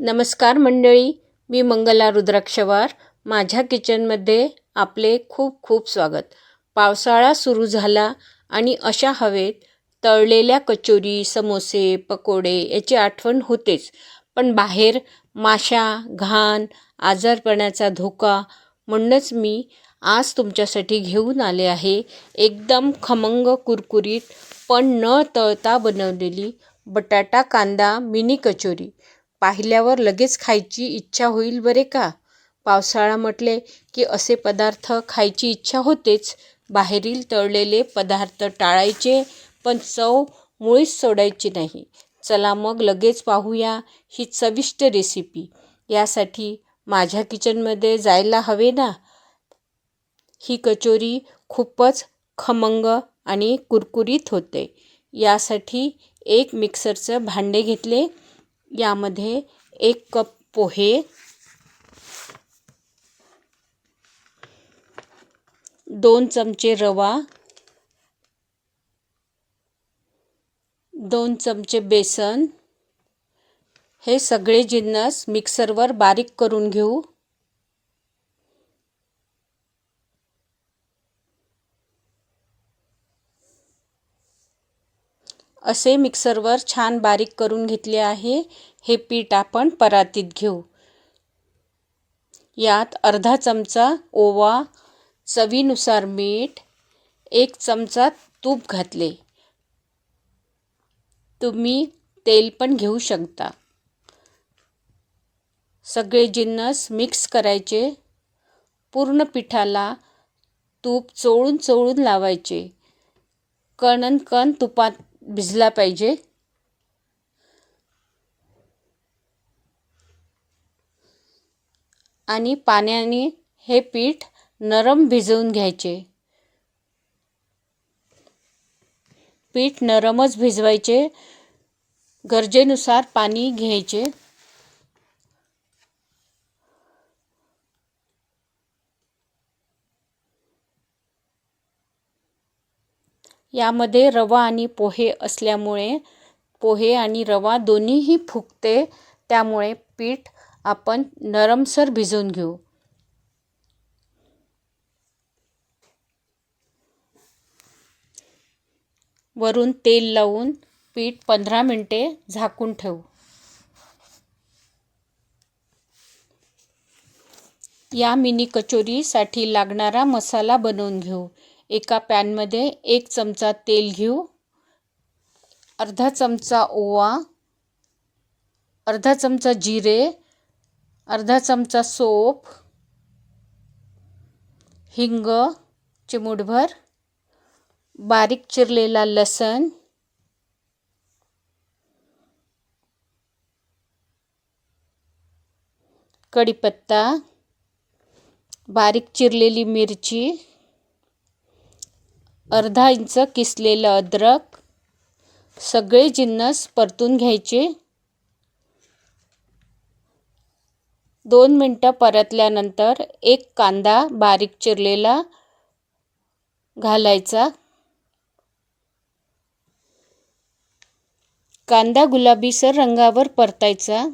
नमस्कार मंडळी मी मंगला रुद्राक्षवार. माझ्या किचनमध्ये आपले खूप खूप स्वागत. पावसाळा सुरू झाला आणि अशा हवेत तळलेल्या कचोरी समोसे पकोडे याची आठवण होतेच. पण बाहेर माशा घाण आजारपणाचा धोका म्हणूनच मी आज तुमच्यासाठी घेऊन आले आहे. एकदम खमंग कुरकुरीत पण न तळता बनवलेली बटाटा कांदा मिनी कचोरी. पाहिल्यावर लगेच खायची इच्छा होईल बरे का? पावसाळा म्हटले की असे पदार्थ खायची इच्छा होतेच. बाहेरील तळलेले पदार्थ टाळायचे पण चव मुळीच सोडायची नाही. चला मग लगेच पाहूया ही चविष्ट रेसिपी यासाठी माझ्या किचनमध्ये जायला हवे ना? ही कचोरी खूपच खमंग आणि कुरकुरीत होते. यासाठी एक मिक्सरचं भांडे घेतले. यामध्ये एक कप पोहे दोन चमचे रवा दोन चमचे बेसन. हे सगळे जिन्नस मिक्सरवर बारीक करून घेऊ. असे मिक्सरवर छान बारीक करून घेतले आहे. हे पीठ आपण परातीत घेऊ. यात अर्धा चमचा ओवा चवीनुसार मीठ एक चमचा तूप घातले. तुम्ही तेल पण घेऊ शकता. सगळे जिन्नस मिक्स करायचे. पूर्ण पिठाला तूप चोळून चोळून लावायचे. कणन कण तुपात भिजला पाहिजे. आणि पाण्याने हे पीठ नरम भिजवून घ्यायचे. पीठ नरमच भिजवायचे. गरजेनुसार पाणी घ्यायचे. यामध्ये रवा आणि पोहे असल्यामुळे पोहे आणि रवा दोन्हीही फुगते त्यामुळे पीठ आपण नरमसर भिजवून घेऊ. वरून तेल लावून पीठ पंधरा मिनटे झाकून ठेवू. या मिनी कचोरीसाठी लागणारा मसाला बनवून घेऊ. एका पॅनमध्ये एक चमचा तेल घेऊ अर्धा चमचा ओवा अर्धा चमचा जिरे अर्धा चमचा सोप हिंग चिमूटभर बारीक चिरलेला लसण कढीपत्ता बारीक चिरलेली मिरची अर्धा इंच किसलेलं अद्रक सगळे जिन्नस परतून घ्यायचे. दोन मिनटं परतल्यानंतर एक कांदा बारीक चिरलेला घालायचा. कांदा गुलाबीसर रंगावर परतायचा.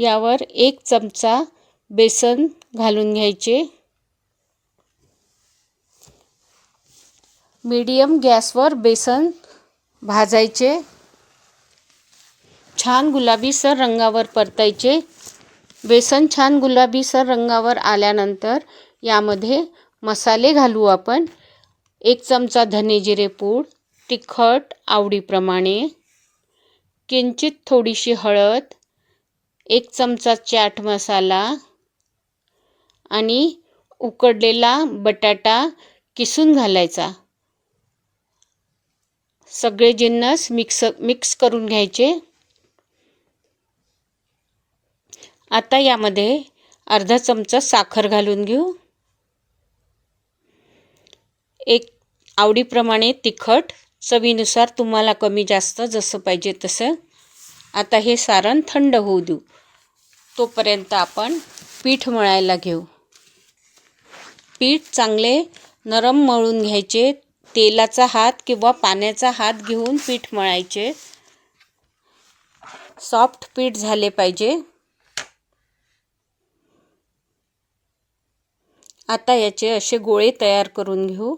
यावर एक चमचा बेसन घालून घ्यायचे. मीडियम गॅसवर बेसन भाजायचे. छान गुलाबीसर रंगावर परतायचे. बेसन छान गुलाबीसर रंगावर आल्यानंतर यामध्ये मसाले घालू आपण. एक चमचा धने जिरे पूड तिखट आवडीप्रमाणे. किंचित थोडीशी हळद एक चमचा चाट मसाला आणि उकडलेला बटाटा किसून घालायचा. सगळे जिन्नस मिक्स मिक्स करून घ्यायचे. आता यामध्ये अर्धा चमचा साखर घालून घेऊ. एक आवडीप्रमाणे तिखट चवीनुसार तुम्हाला कमी जास्त जसं पाहिजे तसं. आता हे सारण थंड होऊ देऊ. तोपर्यंत आपण पीठ मळायला घेऊ. पीठ चांगले नरम मळून घ्यायचे. तेलाचा हात किंवा पाण्याचा हात घेऊन पीठ मळायचे. सॉफ्ट पीठ झाले पाहिजे. आता याचे असे गोळे तयार करून घेऊ.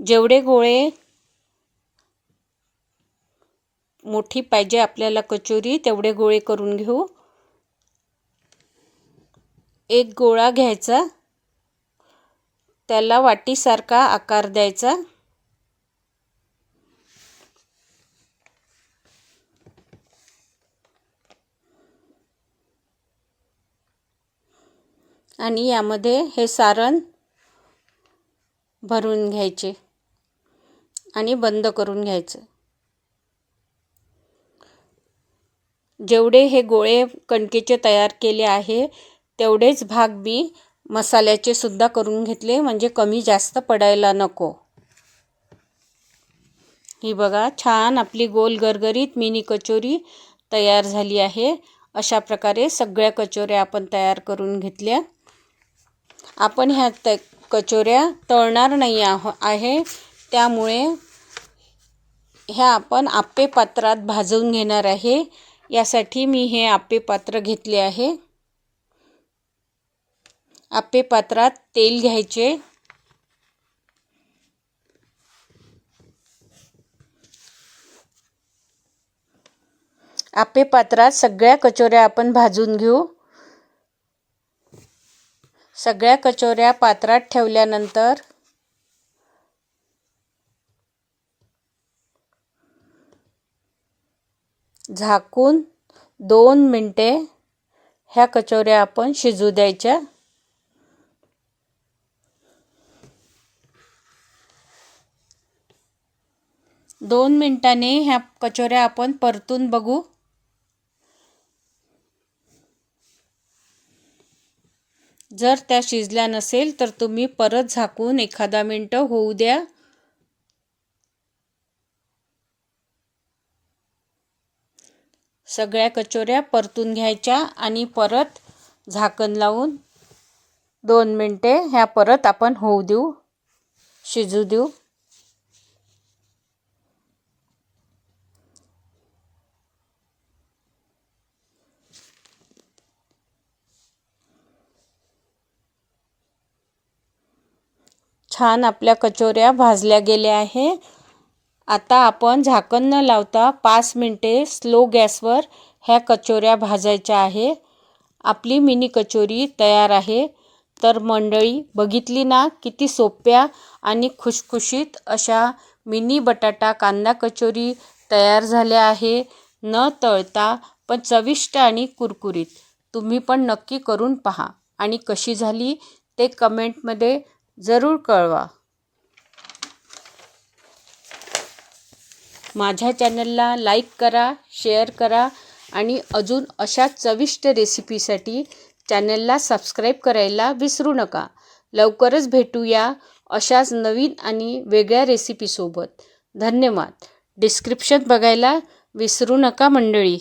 जेवढे गोळे मोठी पाहिजे आपल्याला कचोरी तेवढे गोळे करून घेऊ. एक गोळा घ्यायचा. त्याला वाटीसारखा आकार द्यायचा. आणि यामध्ये हे सारण भरून घ्यायचे आणि बंद करून घ्यायचं. जेवढे हे गोळे कणकेचे तयार केले आहे तेवढेच भाग मी मसाल्याचे सुद्धा करून घेतले म्हणजे कमी जास्त पडायला नको. ही बघा छान आपली गोल गरगरीत मिनी कचोरी तयार झाली आहे. अशा प्रकारे सगळ्या कचोऱ्या आपण तयार करून घेतल्या. आपण ह्या त कचोऱ्या तळणार नाही आहो आहे. त्यामुळे ह्या आपण आप्पे पात्रात भाजून घेणार आहे. यासाठी मी हे आप्पे पात्र घेतले आहे. आप्पे पात्रात तेल घ्यायचे. आप्पे पात्रात सगळ्या कचोऱ्या आपण भाजून घेऊ. सगळ्या कचोऱ्या पात्रात ठेवल्यानंतर झाकून दोन मिनटे ह्या कचोऱ्या आपण शिजू द्यायच्या. दोन मिनटाने ह्या कचोऱ्या आपण परतून बघू. जर त्या शिजल्या नसेल तर तुम्ही परत झाकून एखादा मिनटं होऊ द्या. सगळ्या कचोऱ्या परतून घ्यायच्या आणि परत झाकण लावून दोन मिनटे ह्या परत आपण होऊ देऊ शिजू देऊ. छान आपल्या कचोऱ्या भाजल्या गेल्या आहे. आता आपण झाकण न लावता पाच मिनटे स्लो गॅसवर ह्या कचोऱ्या भाजायच्या आहे. आपली मिनी कचोरी तयार आहे. तर मंडळी बघितली ना किती सोप्या आणि खुशखुशीत अशा मिनी बटाटा कांदा कचोरी तयार झाल्या आहे. न तळता पण चविष्ट आणि कुरकुरीत. तुम्ही पण नक्की करून पहा. आणि कशी झाली ते कमेंटमध्ये जरूर कळवा. माझ्या चॅनलला लाईक करा शेअर करा आणि अजून अशा चविष्ट रेसिपीसाठी चॅनलला सबस्क्राईब करायला विसरू नका. लवकरच भेटूया अशाच नवीन आणि वेगळ्या रेसिपीसोबत. धन्यवाद. डिस्क्रिप्शन बघायला विसरू नका मंडळी.